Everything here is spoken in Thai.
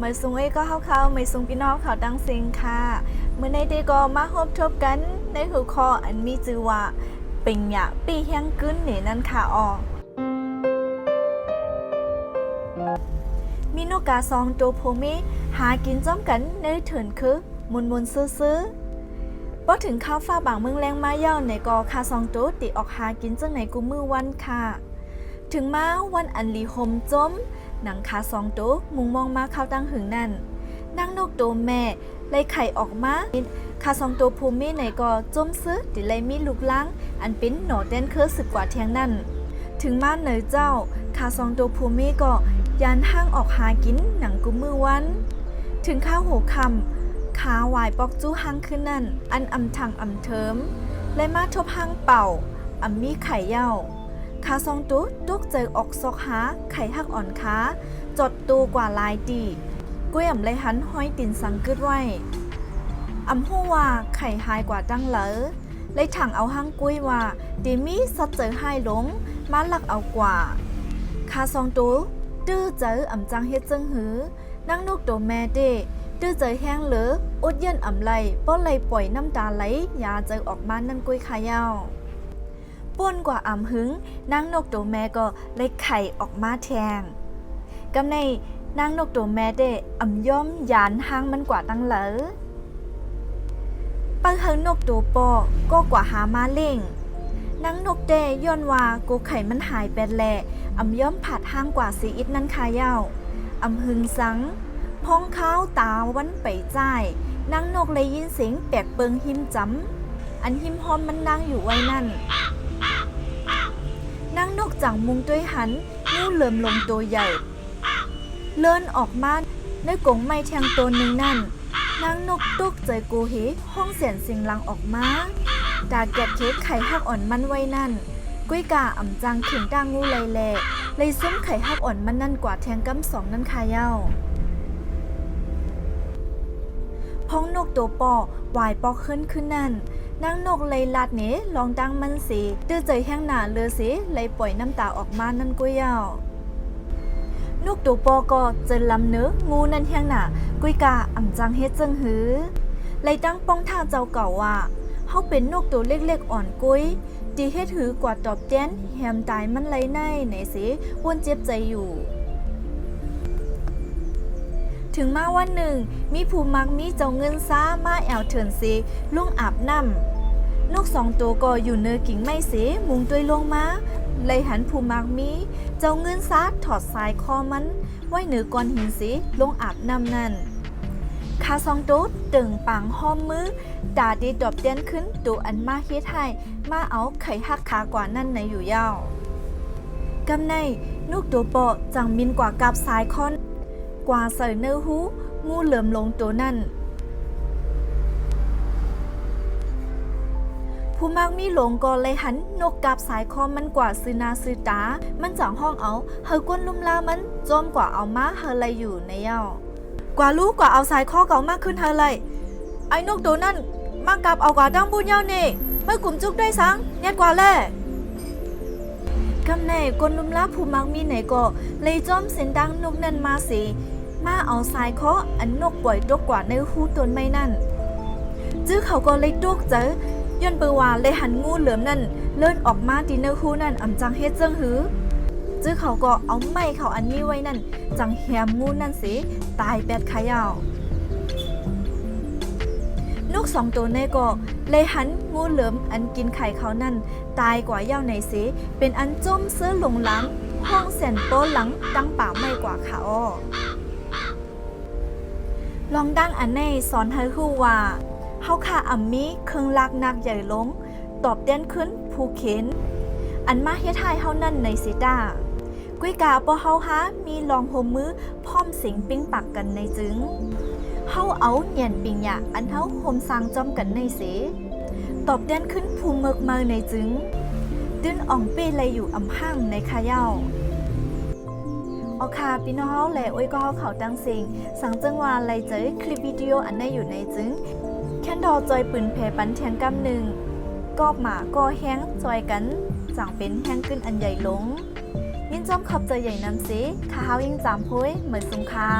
เมื่อซุงเอ้ก็เข้าเขาไม่ซุงพี่น้องเขาดังเซิงค่ะเมื่อในเดก็มาพบทบกันในหัวข้ออันมีชื่อว่าเป็งหยะปีเฮียงกึ้นเนี่นั่นค่ะออมีนกกาซองตัวโพมิหากินจ้อมกันในเถินคือมุนมุนซื้อๆพอถึงข้าวฟ้าบางเมืองแรงมาเย่าในกอคาซองตัวติออกหากินจังไหนกูมือวันค่ะ ถึงมาวันอันลีหมจม หนังคาสองโตมุงมองมาเข้าตั้งหึงนั่นนางนกโตแม่ไล่ไข่ออกมาคาสองโตภูมิไหนก็จมซื้อติเลยมีลูกล้าง อันเป็นหนอเต้นเคือสึกกว่าเทียงนั่น ถึงมาเหนอเจ้าคาสองโตภูมิก็ยานห้างออกหากินหนังกุมมือวัน ถึงข้าวหัวคำขาวายปอกจู้ห้างขึ้นนั่น อันอำทางอำเทิมและมาทบห้างเป่าอำมีไข่เย้า ขาซองตุตุกเจอออกซอกหาไข่หักอ่อนค้า จดตูกว่าลายตีกุ้ยอ่ำเลยหันห้อยตินสังกึดไว้อำหู้ว่าไข่หายกว่าตั้งเหลอเลยถังเอาห้างกุ้ยว่าดีมีสัดเจอให้หลงมาหลักเอากว่าขาซองตุตื้อเจออ่ำจังเฮ็ดจังหือ นั่งนกตัวแม่เด้ตื้อเจอแห้งเหลืออุดเย็นอ่ำไหลป้อไหลปล่อยน้ำตาไหลยาเจอออกมานั่นกุ้ยขายาว ป่วนกว่าอ่ำหึงนางนกตัวแม่ก็เลยไข่ออกมาแทงกำในนางนกตัวแม่เด้อ่ำย่อมยานหางมันกว่าตั้งเหลอปังเฮงนกตัวปอก็กว่าหามาเล่งนางนกเด้ย้อนว่ากูไข่มันหายไปแหละอ่ำย่อมผัดห้างกว่าสีอิดนั้นคายาวอ่ำหึงสังพ้องข้าวตาวันไปจ่ายนางนกเลยยินเสียงแปลกเปิงหิมจำอันหิมหอมมันนางอยู่ไว้นั่น นางนกจังมุงด้วยหันงูเหลิมลงตัวใหญ่ เลื่อนออกมาในกงไม้แทงตัวหนึ่งนั่นนางนกตุกใจกูเหห้องเสียนสิงลังออกมาดาแกดเค้กไข่หักอ่อนมันไว้นั่นกุ้ยกาอ่ำจังเข็งดางงูเลแหล่เลยซุ้มไข่หักอ่อนมันนั่นกว่าแทงกำสองนั่นคาเย้าพ้องนกตัวปอวายปอกขึ้นขึ้นนั่น นางนกเลยลาดเนลองดังมันสีตื้อใจแห้งหนาเลือสีเลยปล่อยน้ำตาออกมานั่นกุ้ยยาวนกตัวปอก็เจนลำเนื้องูนั่นแห้งหนากุ้ยกาอ่ำจังเฮ็ดจังหือเลยตั้งป้องท่าเจ้าเก่าว่าเฮาเป็นนกตัวเล็กๆอ่อนกุ้ยดีเฮ็ดหือกว่าตอบแจ้นแฮมตายมันเลยในไหนสิวนเจ็บใจอยู่ ถึงมาวันหนึ่ง มีผู้มักมีเจ้าเงินซ้ามาแอวเถินสีลุงอาบน้ำนกสองตัวก็อยู่เนื้อกิ่งไม้เสมุงตัวลงมาเลยหันผู้มักมี เจ้าเงินซ้าถอดสายคอมัน ไว้เหนือก้อนหินสีลงอาบน้ำนั่นคาซองโต๊ดตึงปังห้อมมือดาดีดอบเตียนขึ้นตัวอันมาเฮ็ดให้มาเอาไข่หักขากว่านั่นในอยู่ยาวกำในนุกตัวโปจังมินกว่ากับสายคอน กว่าใส่เนื้อหูงูเหลื่อมลงตัวนั่น ผู้มักมีหลงก็เลยหัน นกกับสายคอมันกว่าซื้อนาซื้อตา มันจังห้องเอา เฮากวนลุ่มลามันจอมกว่าเอามาเฮาเลยอยู่ในเย้ากว่ารู้กว่าเอาสายคอเก่ามากขึ้นเฮาเลยไอ้นกตัวนั่นมากับเอากว่าดังบุญเย้านี่ไม่กลุ่มจุกได้สังเน็ดกว่าแล่กำในกวนลุ่มลาผู้มักมีไหนก็เลยจอมเส้นดังนกนั่นมาสิ มาเอาสายเคาะอันนกปล่อยตกกว่าในหูตนไม่นั่น จื้อเขาก็เลยตกเจอย่นเปอว่าเลยหันงูเหลือมนั่น เลื่อนออกมาตีเนื้อหูนั่นอ่ำจังเฮ็ดเจิงหือ จื้อเขาก็เอาไม้เขาอันนี้ไว้นั่น จังแฮมงูนั่นสิตายแปดขายาวนกสองตัวในก็เลยหันงูเหลือมอันกินไข่เขานั่น ตายกว่าเย้าในสิเป็นอันจมเสื้อลงหลังห้องแสนโป้หลังตั้งป่าไม่กว่าขาอ้อ ลองดังอันในสอนให้ฮู้ว่าเฮาค่าอัมมีเครื่องลากนักใหญ่ลง ตอบเต้นขึ้นผู้เข็น อันมาเฮ็ดให้เฮานั่นในสิตากุ้ยกาบ่เฮาหามีลองโฮมมือพร้อมสิงปิ้งปักกันในจึงเฮาเอาเหยียนปิงหยะอันเฮาโฮมสร้างจอมกันในเส ตอบเต้นขึ้นภูเมิกมาในจึง ตื้นอ่องเป้เลยอยู่อำห้างในคาเย้า โอเคพี่น้องเฮาและอ้วยก็เฮาเขาตั้งสิงสังจังว่าไลเจอคลิปวิดีโออันใดอยู่ในจึงแค่นดอจอยปืนเพปันแทงกำหนึ่งกอบหมาก็แห้งจอยกันจังเป็นแห้งขึ้นอันใหญ่ลงยินจอมขอบใจใหญ่น้ำสิข้าเฮายิ่งจามพุ้ยเหมือนสุงคา